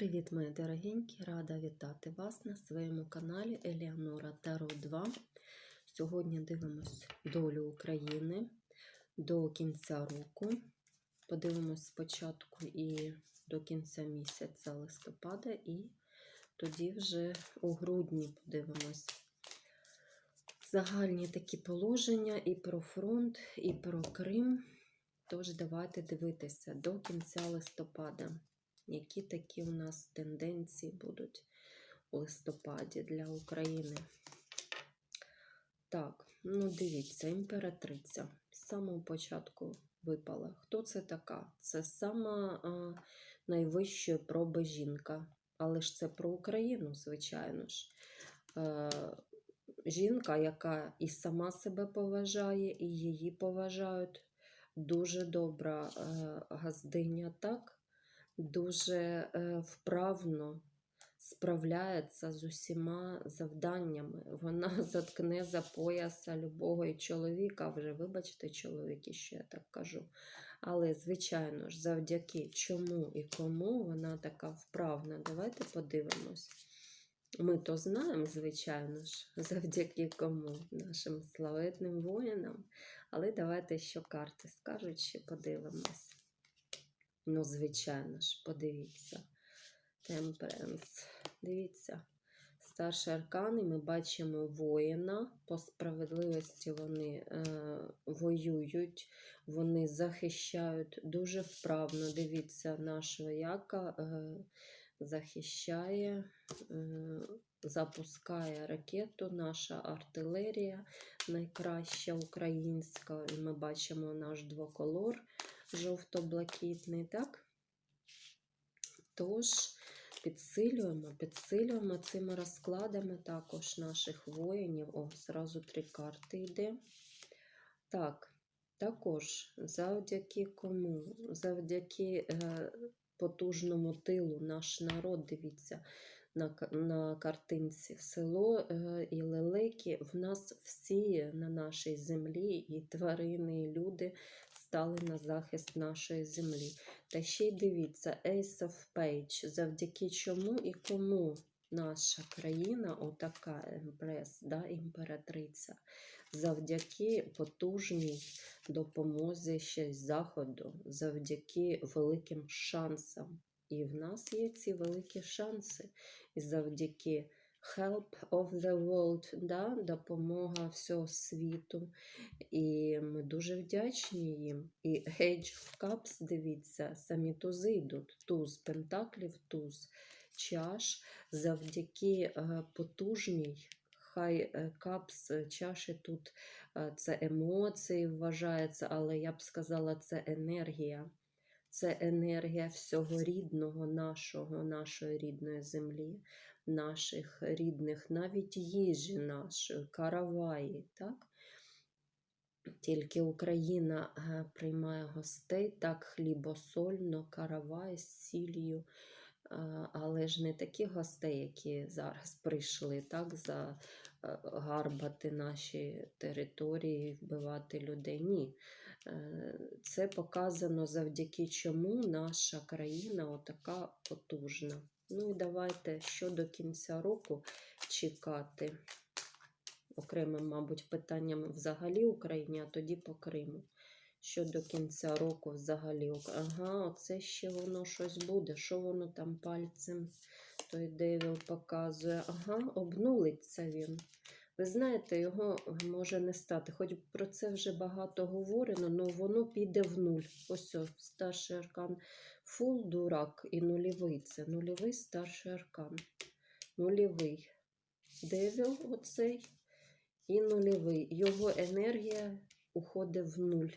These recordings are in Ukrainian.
Привіт, мої дорогенькі! Рада вітати вас на своєму каналі Еліанора Таро 2. Сьогодні дивимось долю України до кінця року. Подивимось спочатку і до кінця місяця листопада, і тоді вже у грудні подивимось загальні такі положення і про фронт, і про Крим. Тож давайте дивитися до кінця листопада які такі у нас тенденції будуть у листопаді для України. Так, ну дивіться, імператриця з самого початку випала. Хто це така? Це сама а, найвищої проби жінка. Але ж це про Україну, звичайно ж. Е, жінка, яка і сама себе поважає, і її поважають. Дуже добра е, газдиня, так? Дуже е, вправно справляється з усіма завданнями. Вона заткне за пояса любого і чоловіка, вже, вибачте, чоловіки, що я так кажу. Але, звичайно ж, завдяки чому і кому вона така вправна. Давайте подивимось. Ми то знаємо, звичайно ж, завдяки кому нашим славетним воїнам. Але давайте, що карти скажуть, ще подивимось. Ну, звичайно ж, подивіться. Темперенс. Дивіться. Старші аркани ми бачимо воїна. По справедливості вони е, воюють, вони захищають дуже вправно. Дивіться, наш вояка е, захищає, е, запускає ракету, наша артилерія найкраща українська. І ми бачимо наш двоколор жовто-блакитний, так? Тож, підсилюємо, підсилюємо цими розкладами також наших воїнів. О, зразу три карти йде. Так, також завдяки кому? Завдяки е, потужному тилу наш народ, дивіться, на на картинці село е, і лелеки. В нас всі на нашій землі, і тварини, і люди стали на захист нашої землі. Та ще й дивіться, Ace of Page, завдяки чому і кому наша країна, отака емпрес, да, імператриця, завдяки потужній допомозі ще й Заходу, завдяки великим шансам. І в нас є ці великі шанси. Завдяки Help of the World, да, допомога всього світу. І ми дуже вдячні їм. І Age of Cups, дивіться, самі тузи йдуть. Туз пентаклів, туз чаш, завдяки е, потужній. Хай капс чаші тут е, це емоції вважається, але я б сказала, це енергія. Це енергія всього рідного, нашого, нашої рідної землі наших рідних, навіть їжі нашої, караваї. так? Тільки Україна е, приймає гостей так хлібосольно, каравай з сіллю, е, але ж не такі гостей, які зараз прийшли так, загарбати е, наші території, вбивати людей. Ні. Це показано завдяки чому наша країна отака потужна. Ну і давайте що до кінця року чекати. Окремим, мабуть, питанням взагалі Україні, а тоді по Криму. Що до кінця року взагалі. Ага, оце ще воно щось буде. Що воно там пальцем той Девіл показує? Ага, обнулиться він. Ви знаєте, його може не стати. Хоч про це вже багато говорено, але воно піде в нуль. Ось, ось старший аркан Фул дурак і нульовий це нульовий старший аркан. Нульовий девіл оцей і нульовий. Його енергія уходить в нуль,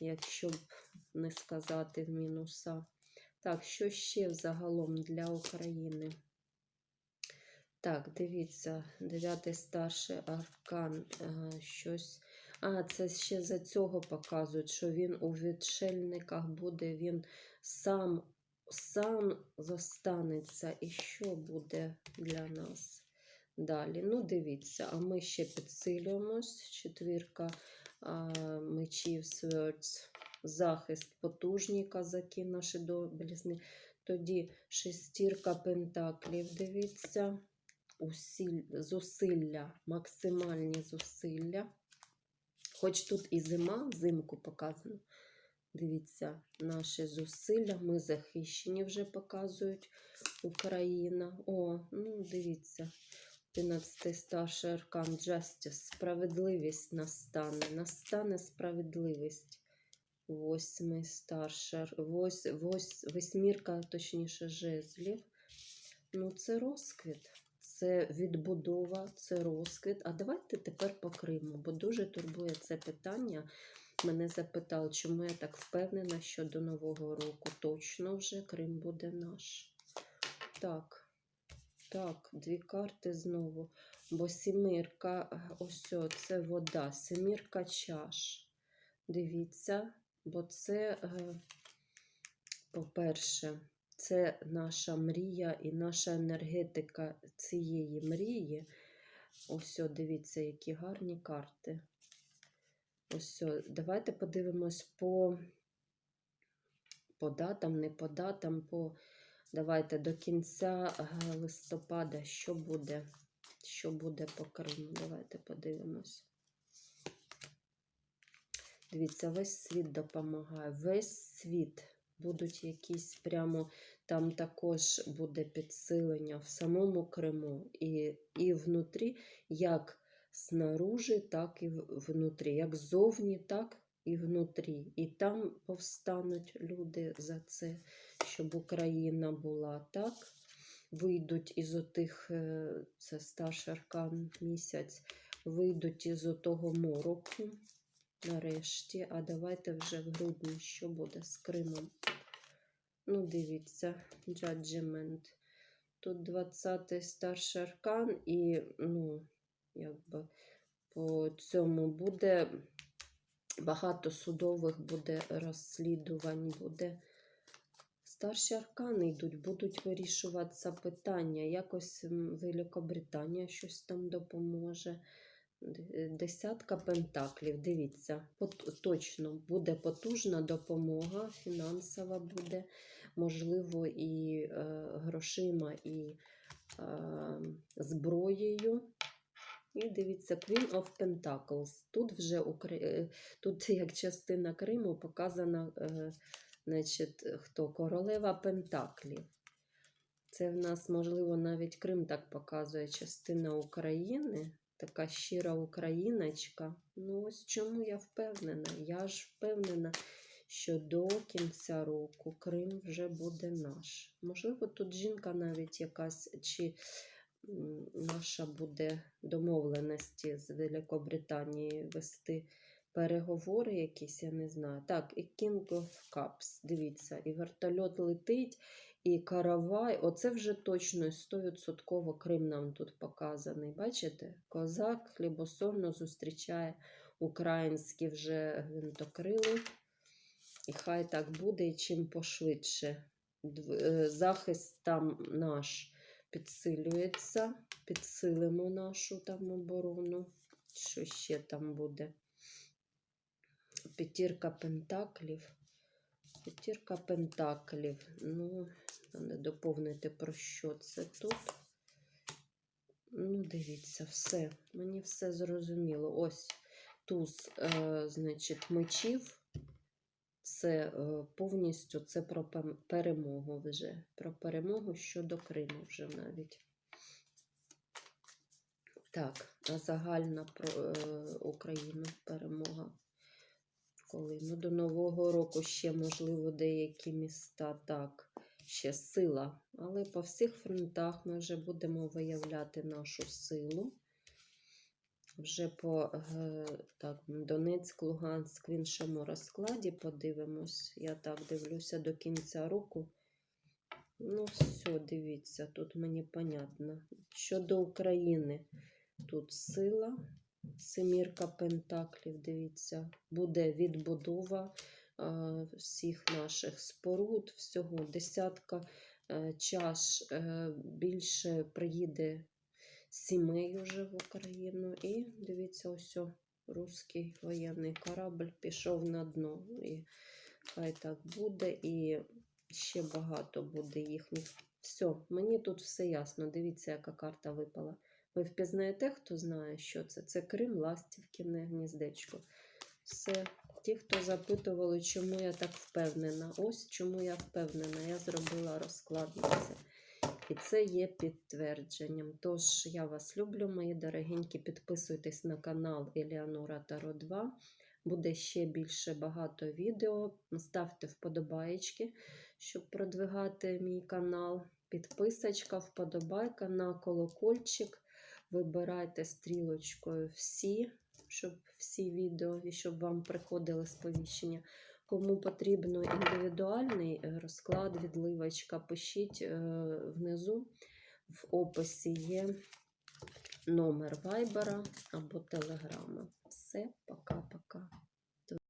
якщо б не сказати в мінуса. Так, що ще взагалом для України? Так, дивіться, дев'ятий старший аркан, щось. А, це ще за цього показують, що він у відшельниках буде, він сам сам зостанеться. І що буде для нас далі? Ну, дивіться, а ми ще підсилюємось. Четвірка а, мечів, свердс, захист, потужні казаки, наші доблісні. Тоді шестірка пентаклів, дивіться, усіль, зусилля, максимальні зусилля. Хоч тут і зима, взимку показано. Дивіться, наші зусилля, ми захищені вже показують Україна. О, ну дивіться. 11 старший аркан Justice. Справедливість настане. Настане справедливість. Восьмий старший, вось, вось, восьмірка, точніше, жезлів. Ну, це розквіт, це відбудова, це розквіт. А давайте тепер по Криму, бо дуже турбує це питання. Мене запитали, чому я так впевнена, що до Нового року точно вже Крим буде наш. Так, так, дві карти знову. Бо сімірка, ось це вода, семірка чаш. Дивіться, бо це, е, по-перше, це наша мрія і наша енергетика цієї мрії. Ось, дивіться, які гарні карти. Ось, давайте подивимось по, по датам, не по датам, по давайте до кінця е, листопада, що буде, що буде по Криму. Давайте подивимось. Дивіться, весь світ допомагає. Весь світ. Будуть якісь прямо там також буде підсилення в самому Криму і, і внутрі, як снаружи, так і внутрі, як зовні, так і внутрі. І там повстануть люди за це, щоб Україна була так. Вийдуть із отих, е, це старший аркан місяць, вийдуть із отого мороку нарешті. А давайте вже в грудні, що буде з Кримом. Ну, дивіться, Judgment. Тут 20-й старший аркан, і, ну, якби по цьому буде багато судових буде розслідувань, буде. Старші аркани йдуть, будуть вирішуватися питання. Якось Великобританія щось там допоможе. Десятка пентаклів. Дивіться, точно буде потужна допомога, фінансова буде, можливо, і е, грошима, і е, зброєю. І дивіться, Queen of Pentacles. Тут вже Укра... е, тут як частина Криму показана, е, значить, хто королева Пентаклів. Це в нас, можливо, навіть Крим так показує частина України, така щира україночка. Ну, ось чому я впевнена. Я ж впевнена, що до кінця року Крим вже буде наш. Можливо, тут жінка навіть якась чи наша буде домовленості з Великобританією вести переговори якісь, я не знаю. Так, і King of Cups, дивіться, і вертольот летить, і каравай. Оце вже точно 100% Крим нам тут показаний. Бачите? Козак хлібосольно зустрічає українські вже гвинтокрили. І хай так буде, і чим пошвидше. Е, Захист там наш підсилюється, підсилимо нашу там оборону. Що ще там буде? П'ятірка пентаклів. П'ятірка пентаклів. Ну, треба доповнити про що це тут. Ну, дивіться, все. Мені все зрозуміло. Ось туз, е, значить, мечів. Це е, повністю це про перемогу вже. Про перемогу щодо Криму вже навіть. Так, а загальна про е, Україну перемога. Коли? Ну, до Нового року ще, можливо, деякі міста так, ще сила. Але по всіх фронтах ми вже будемо виявляти нашу силу. Вже по е, так, Донецьк, Луганськ в іншому розкладі подивимось. Я так дивлюся до кінця року. Ну, все, дивіться, тут мені понятно. Щодо України, тут сила, семірка пентаклів, дивіться, буде відбудова всіх наших споруд, всього десятка е, чаш е, більше приїде сімей уже в Україну. І дивіться, ось руський воєнний корабль пішов на дно. І хай так буде. І ще багато буде їхніх. Все, мені тут все ясно. Дивіться, яка карта випала. Ви впізнаєте, хто знає, що це? Це Крим, Ластівкине гніздечко. Все. Ті, хто запитували, чому я так впевнена. Ось чому я впевнена. Я зробила розклад на це. І це є підтвердженням. Тож я вас люблю, мої дорогенькі. Підписуйтесь на канал Еліанора Таро 2. Буде ще більше багато відео. Ставте вподобаєчки, щоб продвигати мій канал. Підписочка, вподобайка на колокольчик. Вибирайте стрілочкою всі, щоб всі відео і щоб вам приходили сповіщення. Кому потрібно індивідуальний е, розклад, відливочка, пишіть е, внизу. В описі є номер вайбера або телеграма. Все, пока-пока.